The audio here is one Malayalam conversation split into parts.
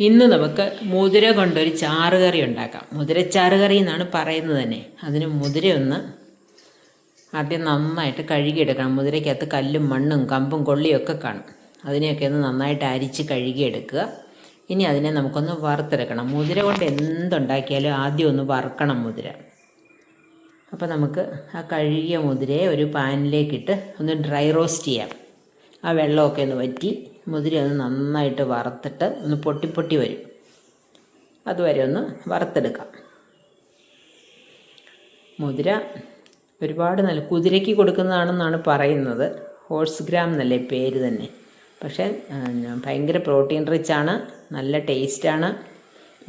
ഇന്ന് നമുക്ക് മുതിര കൊണ്ടൊരു ചാറുകറി ഉണ്ടാക്കാം. മുതിരച്ചാറുകറി എന്നാണ് പറയുന്നത് തന്നെ. അതിന് മുതിര ഒന്ന് ആദ്യം നന്നായിട്ട് കഴുകിയെടുക്കണം. മുതിരയ്ക്കകത്ത് കല്ലും മണ്ണും കമ്പും കൊള്ളിയൊക്കെ കാണും. അതിനെയൊക്കെ ഒന്ന് നന്നായിട്ട് അരിച്ച് കഴുകിയെടുക്കുക. ഇനി അതിനെ നമുക്കൊന്ന് വറുത്തെടുക്കണം. മുതിര കൊണ്ട് എന്തുണ്ടാക്കിയാലും ആദ്യം ഒന്ന് വറുക്കണം മുതിര. അപ്പോൾ നമുക്ക് ആ കഴുകിയ മുതിരയെ ഒരു പാനിലേക്കിട്ട് ഒന്ന് ഡ്രൈ റോസ്റ്റ് ചെയ്യാം. ആ വെള്ളമൊക്കെ ഒന്ന് വറ്റി മുതിര ഒന്ന് നന്നായിട്ട് വറുത്തിട്ട് ഒന്ന് പൊട്ടി പൊട്ടി വരും. അതുവരെ ഒന്ന് വറുത്തെടുക്കാം. മുതിര ഒരുപാട് നല്ല കുതിരയ്ക്ക് കൊടുക്കുന്നതാണെന്നാണ് പറയുന്നത്. ഹോഴ്സ് ഗ്രാം എന്നല്ലേ പേര് തന്നെ. പക്ഷേ ഭയങ്കര പ്രോട്ടീൻ റിച്ചാണ് നല്ല ടേസ്റ്റാണ്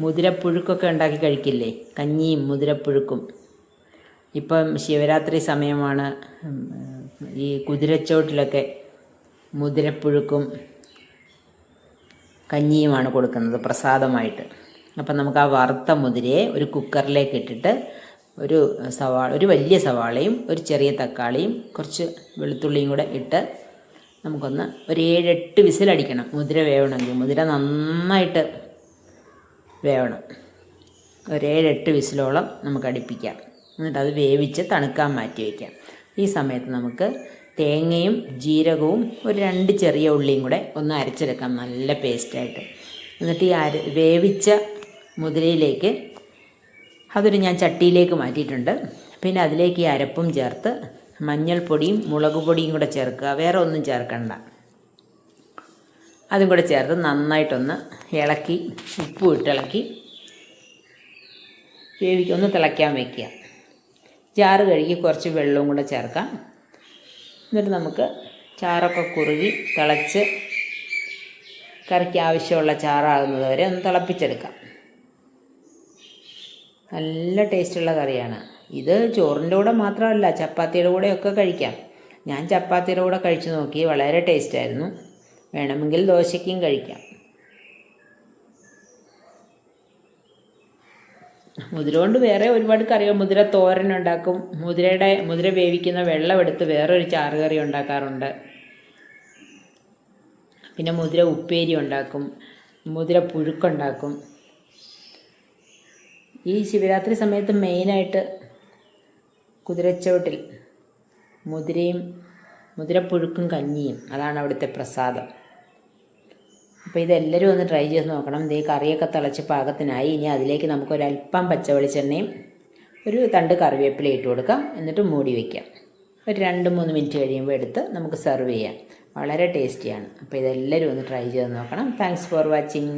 മുതിരപ്പുഴുക്കൊക്കെ ഉണ്ടാക്കി കഴിക്കില്ലേ? കഞ്ഞിയും മുതിരപ്പുഴുക്കും. ഇപ്പം ശിവരാത്രി സമയമാണ് ഈ കുതിരച്ചോട്ടിലൊക്കെ മുതിരപ്പുഴുക്കും കഞ്ഞിയുമാണ് കൊടുക്കുന്നത് പ്രസാദമായിട്ട്. അപ്പം നമുക്ക് ആ വറുത്ത മുതിരയെ ഒരു കുക്കറിലേക്ക് ഇട്ടിട്ട് ഒരു സവാള ഒരു വലിയ സവാളയും ഒരു ചെറിയ തക്കാളിയും കുറച്ച് വെളുത്തുള്ളിയും കൂടെ ഇട്ട് നമുക്കൊന്ന് ഒരു ഏഴെട്ട് വിസിലടിക്കണം. മുതിര വേവണമെങ്കിൽ. മുതിര നന്നായിട്ട് വേവണം. ഒരു ഏഴെട്ട് വിസിലോളം നമുക്ക് അടുപ്പിക്കാം. എന്നിട്ട് അത് വേവിച്ച് തണുക്കാൻ മാറ്റി വയ്ക്കാം. ഈ സമയത്ത് നമുക്ക് തേങ്ങയും ജീരകവും ഒരു രണ്ട് ചെറിയ ഉള്ളിയും കൂടെ ഒന്ന് അരച്ചെടുക്കാം. നല്ല പേസ്റ്റായിട്ട് എന്നിട്ട് ഈ അര വേവിച്ച മുതിരയിലേക്ക് അതൊരു ഞാൻ ചട്ടിയിലേക്ക് മാറ്റിയിട്ടുണ്ട്. പിന്നെ അതിലേക്ക് ഈ അരപ്പും ചേർത്ത് മഞ്ഞൾപ്പൊടിയും മുളക് പൊടിയും കൂടെ ചേർക്കുക. വേറെ ഒന്നും ചേർക്കണ്ട. അതും കൂടെ ചേർത്ത് നന്നായിട്ടൊന്ന് ഇളക്കി ഉപ്പും ഇട്ടിളക്കി വേവിക്കൊന്ന് തിളയ്ക്കാൻ വയ്ക്കുക ചാറ് കഴുകി കുറച്ച് വെള്ളവും കൂടെ ചേർക്കാം. എന്നിട്ട് നമുക്ക് ചാറൊക്കെ കുറുകി തിളച്ച് കറിക്ക് ആവശ്യമുള്ള ചാറാകുന്നത് വരെ ഒന്ന് തിളപ്പിച്ചെടുക്കാം. നല്ല ടേസ്റ്റുള്ള കറിയാണ്. ഇത് ചോറിന്റെ കൂടെ മാത്രമല്ല ചപ്പാത്തിയുടെ കൂടെയൊക്കെ കഴിക്കാം. ഞാൻ ചപ്പാത്തിയുടെ കൂടെ കഴിച്ചു നോക്കി വളരെ ടേസ്റ്റായിരുന്നു. വേണമെങ്കിൽ ദോശയ്ക്കും കഴിക്കാം. മുതിര കൊണ്ട് വേറെ ഒരുപാട് കറികൾ. മുതിര തോരൻ ഉണ്ടാക്കും. മുതിരയുടെ മുതിര വേവിക്കുന്ന വെള്ളം എടുത്ത് വേറൊരു ചാറുകറി ഉണ്ടാക്കാറുണ്ട്. പിന്നെ മുതിര ഉപ്പേരി ഉണ്ടാക്കും. മുതിര പുഴുക്കുണ്ടാക്കും. ഈ ശിവരാത്രി സമയത്ത് മെയിനായിട്ട് കുതിരച്ചോട്ടിൽ മുതിരയും മുതിരപ്പുഴുക്കും കഞ്ഞിയും. അതാണ് അവിടുത്തെ പ്രസാദം. അപ്പോൾ ഇതെല്ലാവരും ഒന്ന് ട്രൈ ചെയ്ത് നോക്കണം. ഈ കറിയൊക്കെ തിളച്ച് പാകത്തിനായി. ഇനി അതിലേക്ക് നമുക്ക് ഒരല്പം പച്ച വെളിച്ചെണ്ണയും ഒരു തണ്ട് കറിവേപ്പില ഇട്ട് കൊടുക്കാം. എന്നിട്ട് മൂടി വയ്ക്കാം ഒരു രണ്ട് മൂന്ന് മിനിറ്റ് കഴിയുമ്പോൾ എടുത്ത് നമുക്ക് സെർവ് ചെയ്യാം. വളരെ ടേസ്റ്റിയാണ് അപ്പോൾ ഇതെല്ലാവരും ഒന്ന് ട്രൈ ചെയ്ത് നോക്കണം. Thanks for watching